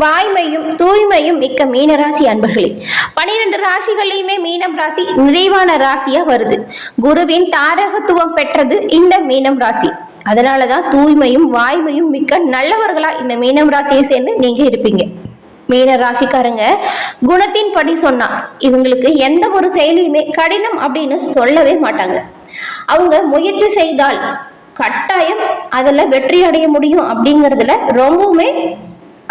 வாய்மையும் தூய்மையும் மிக்க மீனராசி அன்பர்களே பனிரெண்டு ராசிகளையுமே மீனம் ராசி நிறைவான ராசியா வருது. குருவின் தாரகத்துவம் பெற்றது இந்த மீனம் ராசி. அதனாலதான் தூய்மையும் வாய்மையும் மிக்க நல்லவர்களா இந்த மீனம் ராசியை சேர்ந்து நீங்க இருப்பீங்க. மீன ராசிக்காரங்க குணத்தின் படி சொன்னா இவங்களுக்கு எந்த ஒரு செயலியுமே கடினம் அப்படின்னு சொல்லவே மாட்டாங்க. அவங்க முயற்சி செய்தால் கட்டாயம் அதில் வெற்றி அடைய முடியும் அப்படிங்கிறதுல ரொம்பவுமே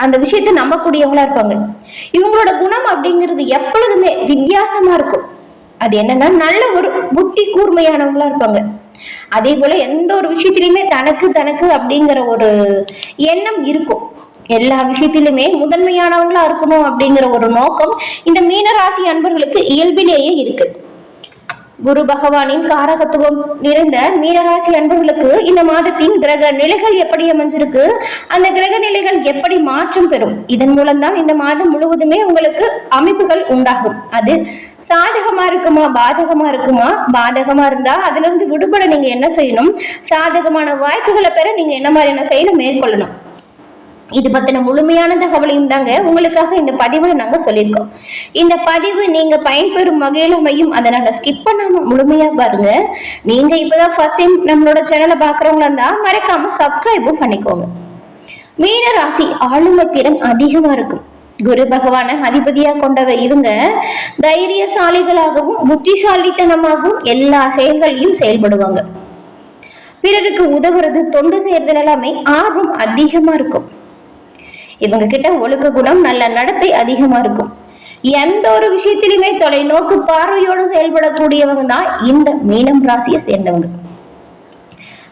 அந்த விஷயத்தை நம்பக்கூடியவங்களா இருப்பாங்க. இவங்களோட குணம் அப்படிங்கிறது எப்பொழுதுமே வித்தியாசமா இருக்கும். அது என்னன்னா நல்ல ஒரு புத்தி கூர்மையானவங்களா இருப்பாங்க. அதே போல எந்த ஒரு விஷயத்திலுமே தனக்கு தனக்கு அப்படிங்கிற ஒரு எண்ணம் இருக்கும். எல்லா விஷயத்திலுமே முதன்மையானவங்களா இருக்கணும் அப்படிங்கிற ஒரு நோக்கம் இந்த மீனராசி அன்பர்களுக்கு இயல்பிலேயே இருக்கு. குரு பகவானின் காரகத்துவம் நிறைந்த மீனராசி அன்பர்களுக்கு இந்த மாதத்தின் கிரக நிலைகள் எப்படி அமைஞ்சிருக்கு? அந்த கிரக நிலைகள் எப்படி மாற்றம் பெறும்? இதன் மூலம்தான் இந்த மாதம் முழுவதுமே உங்களுக்கு அமைப்புகள் உண்டாகும். அது சாதகமா இருக்குமா? பாதகமா இருக்குமா? பாதகமா இருந்தா அதுல இருந்து விடுபட நீங்க என்ன செய்யணும்? சாதகமான வாய்ப்புகளை பெற நீங்க என்ன மாதிரியான செயலை மேற்கொள்ளணும்? இது பத்தின முழுமையான தகவலையும் தாங்க உங்களுக்காக இந்த பதிவுல நாங்க சொல்லியிருக்கோம். இந்த பதிவு நீங்க பயன்பெறும் வகையில் அமையும். அதனால ஸ்கிப் பண்ணாம முழுமையா பாருங்க. நீங்க இப்பதான் ஃபர்ஸ்ட் டைம் நம்மளோட சேனலை பாக்குறவங்களா இருந்தா மறக்காம சப்ஸ்கிரைபும் பண்ணிக்கோங்க. மீன ராசி ஆளுமை திறன் அதிகமா இருக்கும். குரு பகவான அதிபதியா கொண்டவ இவங்க தைரியசாலிகளாகவும் புத்திசாலித்தனமாகவும் எல்லா செயல்களையும் செயல்படுவாங்க. பிறருக்கு உதவுறது தொண்டு செய்யறது எல்லாமே ஆர்வம் அதிகமா இருக்கும். இவங்க கிட்ட ஒழுக்க குணம் நல்ல நடத்தை அதிகமா இருக்கும். எந்த ஒரு விஷயத்திலுமே தொலைநோக்கு பார்வையோடு செயல்படக்கூடியவங்க தான் இந்த மீனம் ராசியை சேர்ந்தவங்க.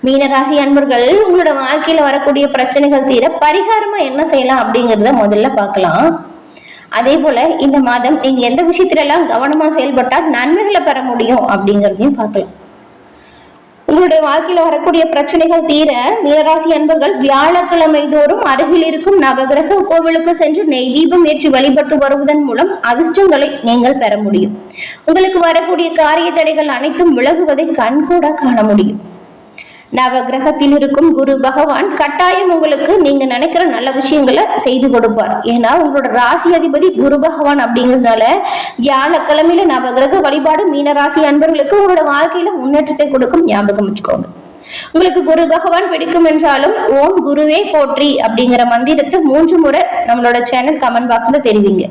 மீன ராசி அன்பர்கள் உங்களோட வாழ்க்கையில வரக்கூடிய பிரச்சனைகள் தீர பரிகாரமா என்ன செய்யலாம் அப்படிங்கறத முதல்ல பார்க்கலாம். அதே போல இந்த மாதம் நீங்க எந்த விஷயத்துல எல்லாம் கவனமா செயல்பட்டா நன்மைகளை பெற முடியும் அப்படிங்கறதையும் பார்க்கலாம். உங்களுடைய வாழ்க்கையில வரக்கூடிய பிரச்சனைகள் தீர மீனராசி அன்பர்கள் வியாழக்கிழமை தோறும் அருகில் இருக்கும் நவகிரக கோவிலுக்கு சென்று நெய் தீபம் ஏற்றி வழிபட்டு வருவதன் மூலம் அதிர்ஷ்டங்களை நீங்கள் பெற முடியும். உங்களுக்கு வரக்கூடிய காரிய தடைகள் அனைத்தும் விலகுவதை கண்கூட காண முடியும். நவகிரகத்தில் இருக்கும் குரு பகவான் கட்டாயம் உங்களுக்கு நீங்க நினைக்கிற நல்ல விஷயங்களை செய்து கொடுப்பார். ஏன்னா உங்களோட ராசி அதிபதி குரு பகவான் அப்படிங்கிறதுனால வியாழக்கிழமையில நவகிரக வழிபாடு மீன ராசி அன்பர்களுக்கு உங்களோட வாழ்க்கையில முன்னேற்றத்தை கொடுக்கும் ஞாபகம் வச்சுக்கோங்க. உங்களுக்கு குரு பகவான் பிடிக்கும் என்றாலும் ஓம் குருவே போற்றி அப்படிங்கிற மந்திரத்தை மூன்று முறை நம்மளோட சேனல் கமெண்ட் பாக்ஸ்ல தெரிவிங்க.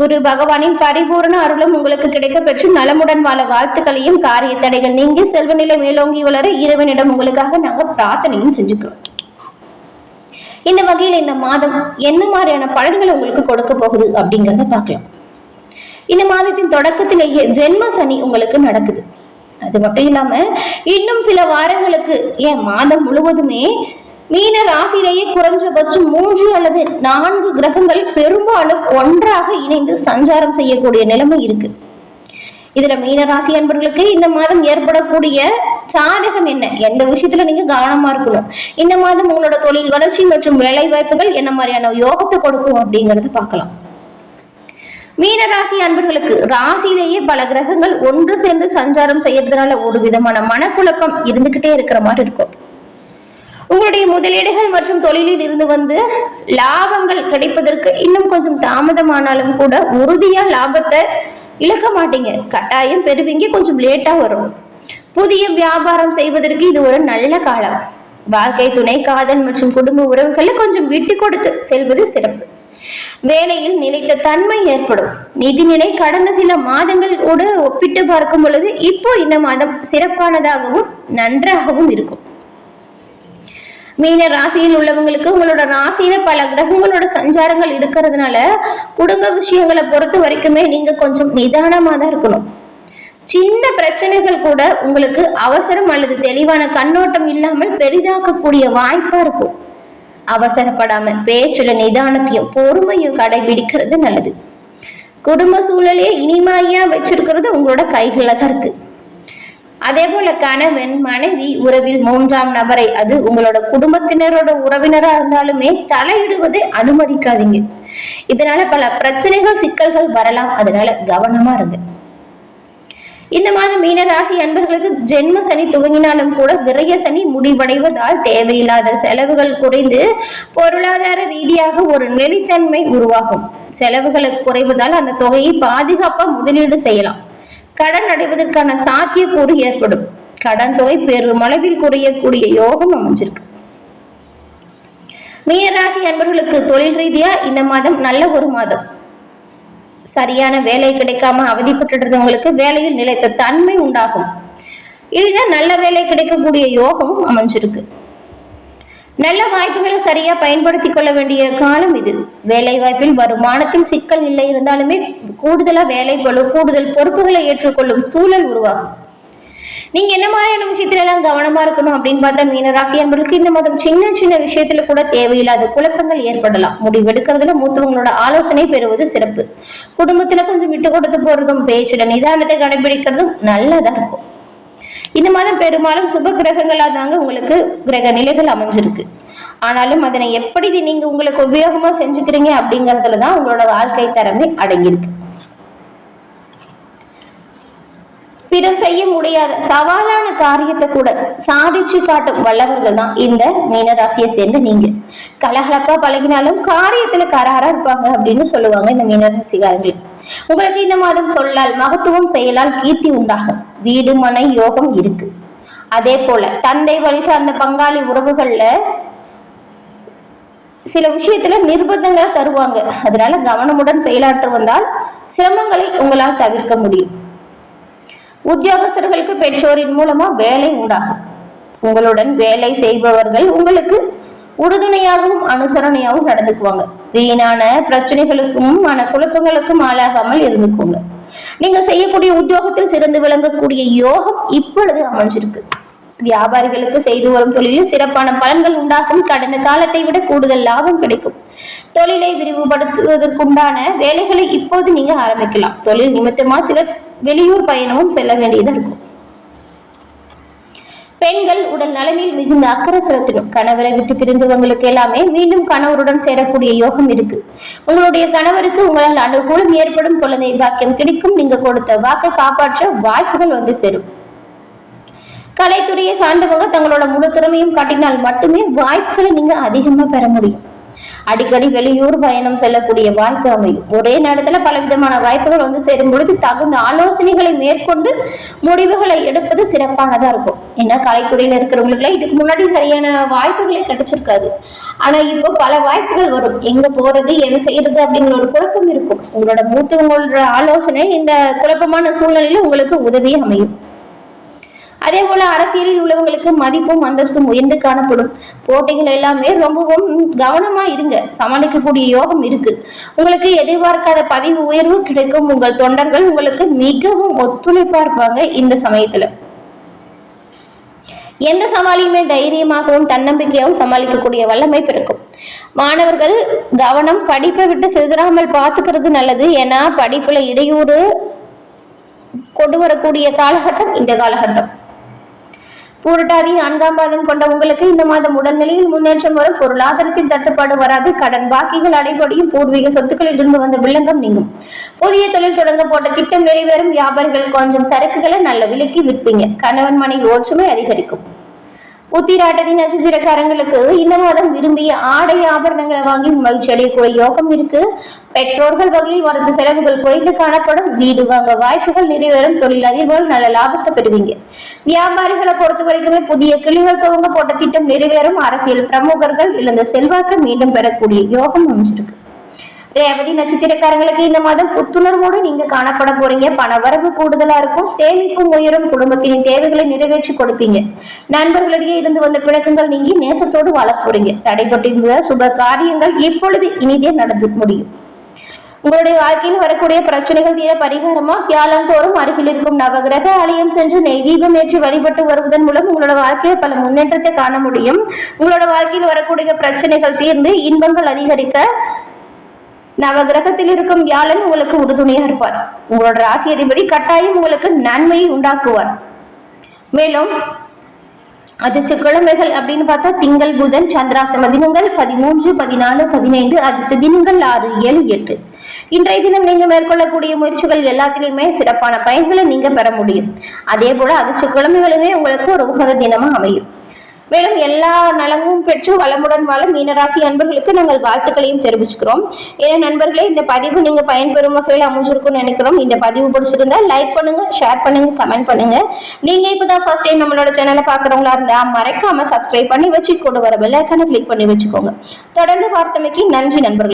குரு பகவானின் பரிபூரண அருளும் உங்களுக்கு கிடைக்க பெற்று நலமுடன் வாழ வாழ்த்துக்களையும் காரிய தடைகள் நீங்கி செல்வநிலை மேலோங்கி வளர இறைவனிடம் உங்களுக்காக நாங்கள் பிரார்த்தனையும் செஞ்சுக்கிறோம். இந்த வகையில் இந்த மாதம் என்ன மாதிரியான பலன்களை உங்களுக்கு கொடுக்க போகுது அப்படிங்கிறத பார்க்கலாம். இந்த மாதத்தின் தொடக்கத்திலேயே ஜென்ம சனி உங்களுக்கு நடக்குது. அது மட்டும் இல்லாம இன்னும் சில வாரங்களுக்கு ஏன் மாதம் முழுவதுமே மீன ராசியிலேயே குறைஞ்சபட்சம் மூன்று அல்லது நான்கு கிரகங்கள் பெரும்பாலும் ஒன்றாக இணைந்து சஞ்சாரம் செய்யக்கூடிய நிலைமை இருக்கு. இதுல மீன ராசி அன்பர்களுக்கு இந்த மாதம் ஏற்படக்கூடிய சாதகம் என்ன? எந்த விஷயத்துல நீங்க கவனமா இருக்கணும்? இந்த மாதம் உங்களோட தொழில் வளர்ச்சி மற்றும் வேலை வாய்ப்புகள் என்ன மாதிரியான யோகத்தை கொடுக்கும் அப்படிங்கறத பார்க்கலாம். மீனராசி அன்பர்களுக்கு ராசியிலேயே பல கிரகங்கள் ஒன்று சேர்ந்து சஞ்சாரம் செய்யறதுனால ஒரு விதமான மனக்குழப்பம் இருந்துகிட்டே இருக்கிற மாதிரி இருக்கும். உங்களுடைய முதலீடுகள் மற்றும் தொழிலில் இருந்து வந்து லாபங்கள் கிடைப்பதற்கு இன்னும் கொஞ்சம் தாமதமானாலும் கூட உறுதியா லாபத்தை இழக்க மாட்டீங்க. கட்டாயம் பெறுவீங்க. கொஞ்சம் லேட்டா வரும். புதிய வியாபாரம் செய்வதற்கு இது ஒரு நல்ல காலம். வாழ்க்கை துணை காதல் மற்றும் குடும்ப உறவுகளை கொஞ்சம் விட்டு கொடுத்து செல்வது சிறப்பு. வேலையில் நிலைத்த தன்மை ஏற்படும். நிதிநிலை கடந்த சில மாதங்களோடு ஒப்பிட்டு பார்க்கும் பொழுது இப்போ இந்த மாதம் சிறப்பானதாகவும் நன்றாகவும் இருக்கும். மீன ராசியில் உள்ளவங்களுக்கு உங்களோட ராசியில பல கிரகங்களோட சஞ்சாரங்கள் இருக்கிறதுனால குடும்ப விஷயங்களை பொறுத்த வரைக்குமே நீங்க கொஞ்சம் நிதானமா தான் இருக்கணும். சின்ன பிரச்சனைகள் கூட உங்களுக்கு அவசரம் அல்லது தெளிவான கண்ணோட்டம் இல்லாமல் பெரிதாக்கக்கூடிய வாய்ப்பா இருக்கும். அவசரப்படாம பேச்சுல நிதானத்தையும் பொறுமையும் கடைபிடிக்கிறது நல்லது. குடும்ப சூழலையே இனிமையா வச்சிருக்கிறது உங்களோட கைகள்ல தான் இருக்கு. அதே போல கணவன் மனைவி உறவில் மூன்றாம் நபரை அது உங்களோட குடும்பத்தினரோட உறவினரா இருந்தாலுமே தலையிடுவதை அனுமதிக்காதீங்க. இதனால பல பிரச்சனைகள் சிக்கல்கள் வரலாம். அதனால கவனமா இருங்க. இந்த மாதம் மீன ராசி அன்பர்களுக்கு ஜென்ம சனி துவங்கினாலும் கூட விரய சனி முடிவடைவதால் தேவையில்லாத செலவுகள் குறைந்து பொருளாதார ரீதியாக ஒரு நிலைத்தன்மை உருவாகும். செலவுகளை குறைவதால் அந்த தொகையை பாதுகாப்பா முதலீடு செய்யலாம். கடன் அடைவதற்கான சாத்தியக்கூறு ஏற்படும். கடன் தொகை பெருமளவில் குறையக்கூடிய யோகம் அமைஞ்சிருக்கு. மீனராசி அன்பர்களுக்கு தொழில் ரீதியா இந்த மாதம் நல்ல ஒரு மாதம். சரியான வேலை கிடைக்காம அவதிப்பட்டு வேலையில் நிலைத்த தன்மை உண்டாகும். இல்லைன்னா நல்ல வேலை கிடைக்கக்கூடிய யோகமும் அமைஞ்சிருக்கு. நல்ல வாய்ப்புகளை சரியா பயன்படுத்தி கொள்ள வேண்டிய காலம் இது. வேலை வாய்ப்பில் வருமானத்தில் சிக்கல் இல்லை இருந்தாலுமே கூடுதலா வேலை கூடுதல் பொறுப்புகளை ஏற்றுக்கொள்ளும் சூழல் உருவாகும். நீங்க என்ன மாதிரியான விஷயத்துல எல்லாம் கவனமா இருக்கணும் அப்படின்னு பார்த்தா மீனராசி அன்பர்களுக்கு இந்த மாதம் சின்ன சின்ன விஷயத்துல கூட தேவையில்லாத குழப்பங்கள் ஏற்படலாம். முடிவெடுக்கிறதுல மூத்தவங்களோட ஆலோசனை பெறுவது சிறப்பு. குடும்பத்துல கொஞ்சம் விட்டு கொடுத்து போறதும் பேச்சுல நிதானத்தை கடைபிடிக்கிறதும் நல்லதா இருக்கும். இந்த மாதம் பெரும்பாலும் சுப கிரகங்களா தாங்க உங்களுக்கு கிரக நிலைகள் அமைஞ்சிருக்கு. ஆனாலும் அதனை எப்படி நீங்க உங்களுக்கு உபயோகமா செஞ்சுக்கிறீங்க அப்படிங்கறதுல தான் உங்களோட வாழ்க்கை தரமே அடங்கியிருக்கு. பிறர் செய்ய முடியாத சவாலான காரியத்தை கூட சாதிச்சு காட்டும் வல்லவர்கள் தான் இந்த மீனராசியை சேர்ந்து நீங்க. கலகலப்பா பழகினாலும் காரியத்துல கராரா இருப்பாங்க அப்படின்னு சொல்லுவாங்க இந்த மீனராசிகாரர்கள் உங்களுக்கு இந்த மாதம் சொல்லால் மகத்துவம் செயலால் கீர்த்தி உண்டாகும். வீடு மனை யோகம் இருக்கு. அதே போல தந்தை வழி சார்ந்த பங்காளி உறவுகள்ல சில விஷயத்துல நிர்பந்தங்கள் தருவாங்க. அதனால கவனமுடன் செயலாற்ற வந்தால் சிரமங்களை உங்களால் தவிர்க்க முடியும். உத்தியோகஸ்தர்களுக்கு பெற்றோரின் மூலமா வேலை உண்டாகும். உங்களுடன் வேலை செய்பவர்கள் உங்களுக்கு உறுதுணையாகவும் அனுசரணையாகவும் நடந்துக்குவாங்க. வீணான பிரச்சனைகளுக்கும் மன குழப்பங்களுக்கும் ஆளாகாமல் இருந்துக்குவாங்க. நீங்க செய்யக்கூடிய உத்தியோகத்தில் சிறந்து விளங்கக்கூடிய யோகம் இப்பொழுது அமைஞ்சிருக்கு. வியாபாரிகளுக்கு செய்து வரும் தொழிலில் சிறப்பான பலன்கள் உண்டாகும். கடந்த காலத்தை விட கூடுதல் லாபம் கிடைக்கும். தொழிலை விரிவுபடுத்துவதற்குண்டான வேலைகளை இப்போது நீங்க ஆரம்பிக்கலாம். தொழில் நிமித்தமா சில வெளியூர் பயணமும் செல்ல வேண்டியதா இருக்கும். பெண்கள் உடல் நலனில் மிகுந்த அக்கறை செலுத்தணும். கணவரை விட்டு பிரிந்தவங்களுக்கு எல்லாமே மீண்டும் கணவருடன் சேரக்கூடிய யோகம் இருக்கு. உங்களுடைய கணவருக்கு உங்களால் அனுகூலம் ஏற்படும் குழந்தை பாக்கியம் கிடைக்கும். நீங்க கொடுத்த வாக்கை காப்பாற்ற வாய்ப்புகள் வந்து சேரும். கலைத்துறையை சார்ந்தவங்க தங்களோட முழு திறமையும் காட்டினால் மட்டுமே வாய்ப்புகளை நீங்க அதிகமா பெற முடியும். அடிக்கடி வெளியூர் பயணம் செல்லக்கூடிய வாய்ப்பு அமையும். ஒரே நேரத்துல பலவிதமான வாய்ப்புகள் வந்து சேரும் பொழுது தகுந்த ஆலோசனைகளை மேற்கொண்டு முடிவுகளை எடுப்பது சிறப்பானதா இருக்கும். ஏன்னா கலைத்துறையில இருக்கிறவங்களுக்கு இதுக்கு முன்னாடி சரியான வாய்ப்புகளே கிடைச்சிருக்காது. ஆனா இப்போ பல வாய்ப்புகள் வரும். எங்க போறது எது செய்யறது அப்படிங்கிற ஒரு குழப்பம் இருக்கும். உங்களோட மூத்தவங்களோட ஆலோசனை இந்த குழப்பமான சூழ்நிலையில உங்களுக்கு உதவி அமையும். அதே போல அரசியலில் உள்ளவங்களுக்கு மதிப்பும் அந்தஸ்தும் உயர்ந்து காணப்படும். போட்டிகள் எல்லாமே ரொம்பவும் கவனமா இருங்க. சமாளிக்கக்கூடிய யோகம் இருக்கு. உங்களுக்கு எதிர்பார்க்காத பதிவு உயர்வு கிடைக்கும். உங்கள் தொண்டர்கள் உங்களுக்கு மிகவும் ஒத்துழைப்பா இருப்பாங்க இந்த சமயத்துல. எந்த சமாளியுமே தைரியமாகவும் தன்னம்பிக்கையாகவும் சமாளிக்கக்கூடிய வல்லமை பிறக்கும். மாணவர்கள் கவனம் படிப்பை விட்டு சிதறாமல் பார்த்துக்கிறது நல்லது. ஏன்னா படிப்புல இடையூறு கொண்டு வரக்கூடிய காலகட்டம் இந்த காலகட்டம். பூரட்டாதி நான்காம் மாதம் கொண்ட உங்களுக்கு இந்த மாதம் உடல்நிலையில் முன்னேற்றம் வரும். பொருளாதாரத்தில் தட்டுப்பாடு வராது. கடன் பாக்கிகள் அடைபடியும் பூர்வீக சொத்துக்களில் இருந்து வந்த வில்லங்கம் நீங்கும். புதிய தொழில் தொடங்க போட்ட திட்டம் நிறைவேறும். வியாபாரிகள் கொஞ்சம் சரக்குகளை நல்ல விலைக்கு விற்பீங்க. கணவன் மனைவி ஒற்றுமை அதிகரிக்கும். உத்திராட்டத்தின் நட்சத்திரக்காரங்களுக்கு இந்த மாதம் விரும்பிய ஆடை ஆபரணங்களை வாங்கி மகிழ்ச்சி அடையக்கூடிய யோகம் இருக்கு. பெற்றோர்கள் வகையில் வரது செலவுகள் குறைந்து காணப்படும். வீடு வாங்க வாய்ப்புகள் நிறைவேறும். தொழில் தொழிலதிபர்கள் நல்ல லாபத்தை பெறுவீங்க. வியாபாரிகளை பொறுத்த வரைக்குமே புதிய கிளிகள் துவங்க போட்ட திட்டம் நிறைவேறும். அரசியல் பிரமுகர்கள் இழந்த செல்வாக்கை மீண்டும் பெறக்கூடிய யோகம் அமைச்சிருக்கு ரேவதி நட்சத்திரக்காரங்களுக்கு இந்த மாதம் புத்துணர்வோடு நீங்க காணப்பட போறீங்க. பண வரவு கூடுதலா இருக்கும். சேமிப்பும் உயரும். குடும்பத்தின் தேவைகளை நிறைவேற்றி கொடுப்பீங்க. நண்பர்களிடையே இருந்து வந்த பிணக்கங்கள் நீங்கி நேசத்தோடு வாழ போறீங்க. தடைப்பட்டிருந்த சுப காரியங்கள் இப்பொழுது இனிதே நடந்து முடியும். உங்களுடைய வாழ்க்கையில் வரக்கூடிய பிரச்சனைகள் தீர பரிகாரமா? வியாழன் தோறும் அருகில் இருக்கும் நவகிரக ஆலயம் சென்று நெய் தீபம் ஏற்றி வழிபட்டு வருவதன் மூலம் உங்களோட வாழ்க்கையில் பல முன்னேற்றத்தை காண முடியும். உங்களோட வாழ்க்கையில் வரக்கூடிய பிரச்சனைகள் தீர்ந்து இன்பங்கள் அதிகரிக்க நவகிரகத்தில் இருக்கும் வியாழன் உங்களுக்கு உறுதுணையா இருப்பார். உங்களோட ராசி அதிபதி கட்டாயம் உங்களுக்கு நன்மையை உண்டாக்குவார். மேலும் அதிர்ஷ்ட கிழமைகள் அப்படின்னு பார்த்தா திங்கள் புதன் சந்திராசிரம தினங்கள் பதிமூன்று பதினாலு பதினைந்து அதிர்ஷ்ட தினங்கள் ஆறு ஏழு எட்டு. இன்றைய தினம் நீங்க மேற்கொள்ளக்கூடிய முயற்சிகள் எல்லாத்திலையுமே சிறப்பான பயன்களை நீங்க பெற முடியும். அதே போல அதிர்ஷ்ட கிழமைகளுமே உங்களுக்கு ஒரு உகந்த தினமா அமையும். மேலும் எல்லா நலங்களும் பெற்று வளமுடன் வாழ மீனராசி அன்பர்களுக்கு நாங்கள் வாழ்த்துக்களையும் தெரிவிச்சுக்கிறோம். ஏன்னா நண்பர்களே இந்த பதிவு நீங்க பயன்பெறும் வகையில் அமைஞ்சிருக்கும்னு நினைக்கிறோம். இந்த பதிவு பிடிச்சிருந்தா லைக் பண்ணுங்க ஷேர் பண்ணுங்க கமெண்ட் பண்ணுங்க. நீங்க இப்பதான் ஃபர்ஸ்ட் டைம் நம்மளோட சேனலை பாக்குறவங்களா இருந்தா மறக்காம சப்ஸ்கிரைப் பண்ணி வச்சு கொண்டு வர பெல் கிளிக் பண்ணி வச்சுக்கோங்க. தொடர்ந்து பார்த்தமைக்கு நன்றி நண்பர்கள்.